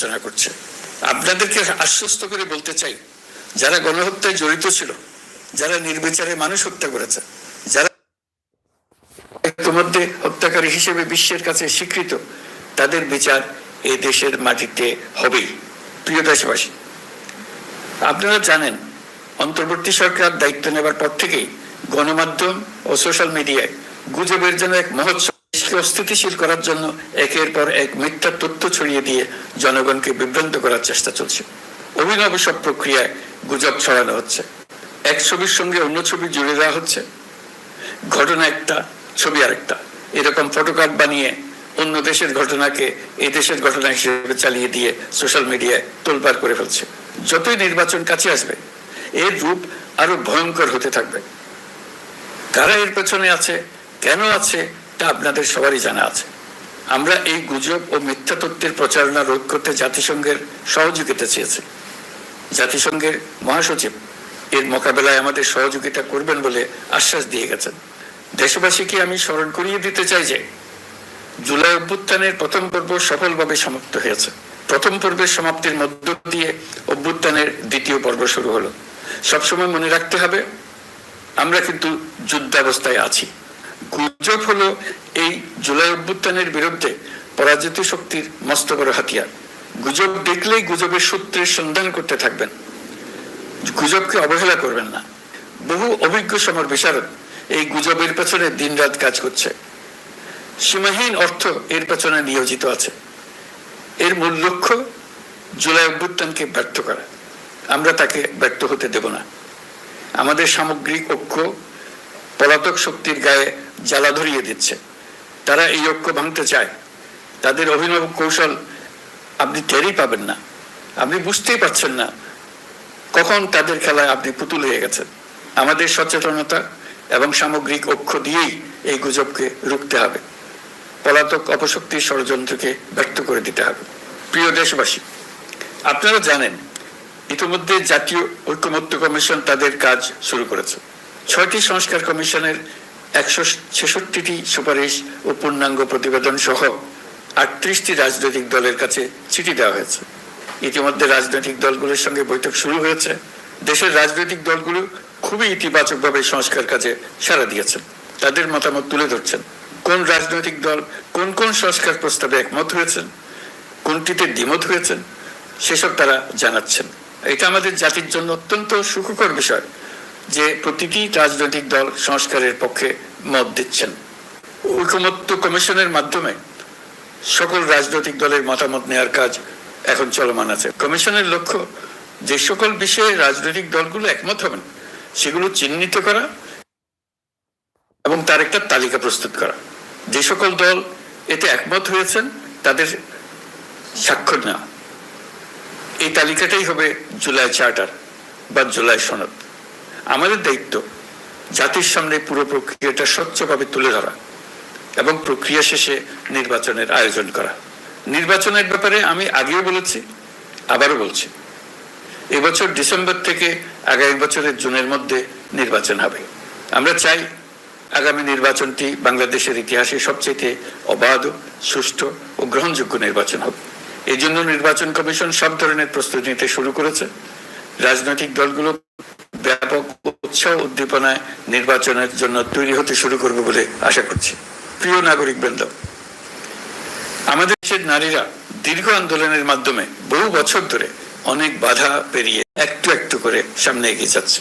নির্বাচনা করছে। আপনাদেরকে আশ্বস্ত করে বলতে চাই, যারা গণহত্যায় জড়িত ছিল, যারা নির্বিচারে মানুষ হত্যা করেছে, যারা ইতিমধ্যে হত্যাকারী হিসেবে বিশ্বের কাছে স্বীকৃত, তাদের বিচার এই দেশের মাটিতে হবেই। প্রিয় দেশবাসী, আপনারা জানেন, অন্তর্বর্তী সরকার দায়িত্ব নেবার পর থেকেই গণমাধ্যম ও সোশ্যাল মিডিয়ায় গুজবের জন্য এক মহোৎসব দেশকে অস্থিতিশীল করার জন্য একের পর এক মিথ্যা তথ্য ছড়িয়ে দিয়ে জনগণকে বিভ্রান্ত করার চেষ্টা চলছে। অভিনব সব প্রক্রিয়ায় গুজব ছড়ানো হচ্ছে। এক ছবির সঙ্গে অন্য ছবি জুড়ে দেওয়া হচ্ছে। ঘটনা একটা, ছবি আরেকটা। এরকম ফটোকার্ড বানিয়ে অন্য দেশের ঘটনাকে এই দেশের ঘটনা হিসেবে চালিয়ে দিয়ে সোশ্যাল মিডিয়ায় তোলপার করে ফেলছে। যতই নির্বাচন কাছে আসবে, এর রূপ আরও ভয়ঙ্কর হতে থাকবে। কারা এর পেছনে আছে, কেন আছে তা আপনাদের সবারই জানা আছে। আমরা এই গুজব ও মিথ্যা তথ্যের প্রচারণা রোধ করতে জাতিসংঘের সহযোগিতা চেয়েছি। জাতিসংঘের মহাসচিব এর মোকাবেলায় আমাদের সহযোগিতা করবেন বলে আশ্বাস দিয়ে গেছেন। দেশবাসীকে আমি স্মরণ করিয়ে দিতে চাই যে, জুলাই অভ্যুত্থানের প্রথম পর্ব সফলভাবে সমাপ্ত হয়েছে। প্রথম পর্বের সমাপ্তির মধ্য দিয়ে অভ্যুত্থানের দ্বিতীয় পর্ব শুরু হলো। সবসময় মনে রাখতে হবে, আমরা কিন্তু যুদ্ধাবস্থায় আছি। গুজব হলো এই জুলাই অভ্যুত্থানের বিরুদ্ধে পরাজিত শক্তির মস্ত বড় হাতিয়ার। গুজব দেখলেই গুজবের সূত্রের সন্ধান করতে থাকবেন। গুজবকে অবহেলা করবেন না। বহু অভিজ্ঞ সমর বিশারদ এই গুজবের পেছনে দিনরাত কাজ করছে। সীমাহীন অর্থ এর পেছনে নিয়োজিত আছে। এর মূল লক্ষ্য জুলাই অভ্যুত্থানকে ব্যর্থ করা। আমরা তাকে ব্যর্থ হতে দেব না। আমাদের সামগ্রিক ঐক্য পলাতক শক্তির গায়ে জ্বালা ধরিয়ে দিচ্ছে। তারা এই ঐক্য ভাঙতে চায়। তাদের অভিনব কৌশল আপনি টেরই পাবেন না। আপনি বুঝতেই পারছেন না কখন তাদের খেলায় আপনি পুতুল হয়ে গেছেন। আমাদের সচেতনতা এবং সামগ্রিক ঐক্য দিয়েই এই গুজবকে রুখতে হবে। পলাতক অপশক্তির ষড়যন্ত্রকে ব্যর্থ করে দিতে হবে। প্রিয় দেশবাসী, আপনারা জানেন, ইতিমধ্যে জাতীয় ঐক্যমত্য কমিশন তাদের কাজ শুরু করেছে। ছয়টি সংস্কার কমিশনের একশো ছেষট্টিটি সুপারিশ ও পূর্ণাঙ্গ প্রতিবেদন সহ আটত্রিশটি রাজনৈতিক দলের কাছে চিঠি দেওয়া হয়েছে। ইতিমধ্যে রাজনৈতিক দলগুলোর সঙ্গে বৈঠক শুরু হয়েছে। দেশের রাজনৈতিক দলগুলো খুবই ইতিবাচকভাবে সংস্কার কাজে সাড়া দিয়েছেন। তাদের মতামত তুলে ধরছেন। কোন রাজনৈতিক দল কোন কোন সংস্কার প্রস্তাবে একমত হয়েছেন? কোনটিতে দ্বিমত হয়েছেন? সেসব তারা জানাচ্ছেন। এটা আমাদের জাতির জন্য অত্যন্ত সুখকর বিষয়। যে প্রতিটি রাজনৈতিক দল সংস্কারের পক্ষে মত দিচ্ছেন। ঐকমত্য কমিশনের মাধ্যমে সকল রাজনৈতিক দলের মতামত নেওয়ার কাজ এখন চলমান আছে। কমিশনের লক্ষ্য যে সকল বিষয়ে রাজনৈতিক দলগুলো একমত হবেন, সেগুলো চিহ্নিত করা এবং তার একটা তালিকা প্রস্তুত করা। যে সকল দল এতে একমত হয়েছেন, তাদের স্বাক্ষর নেওয়া। এই তালিকাটাই হবে জুলাই চার্টার বা জুলাই সনদ। আমাদের দায়িত্ব জাতির সামনে পুরো প্রক্রিয়াটা স্বচ্ছভাবে তুলে ধরা এবং প্রক্রিয়া শেষে নির্বাচনের আয়োজন করা। নির্বাচনের ব্যাপারে আমি আগেও বলেছি, আবারও বলছি। এবছর ডিসেম্বর থেকে আগামী বছরের জুনের মধ্যে নির্বাচন হবে। আমরা চাই আগামী নির্বাচনটি বাংলাদেশের ইতিহাসে সবচেয়ে অবাধ, সুষ্ঠু ও গ্রহণযোগ্য নির্বাচন হবে এই জন্য নির্বাচন কমিশন সব ধরনের প্রস্তুতি নিতে শুরু করেছে। রাজনৈতিক দলগুলো ব্যাপক উৎসাহ উদ্দীপনায় নির্বাচনের জন্য তৈরি হতে শুরু করবে বলে আশা করছি। প্রিয় নাগরিক বৃন্দ আমাদের দেশের নারীরা দীর্ঘ আন্দোলনের মাধ্যমে বহু বছর ধরে অনেক বাধা পেরিয়ে একটু একটু করে সামনে এগিয়ে যাচ্ছে।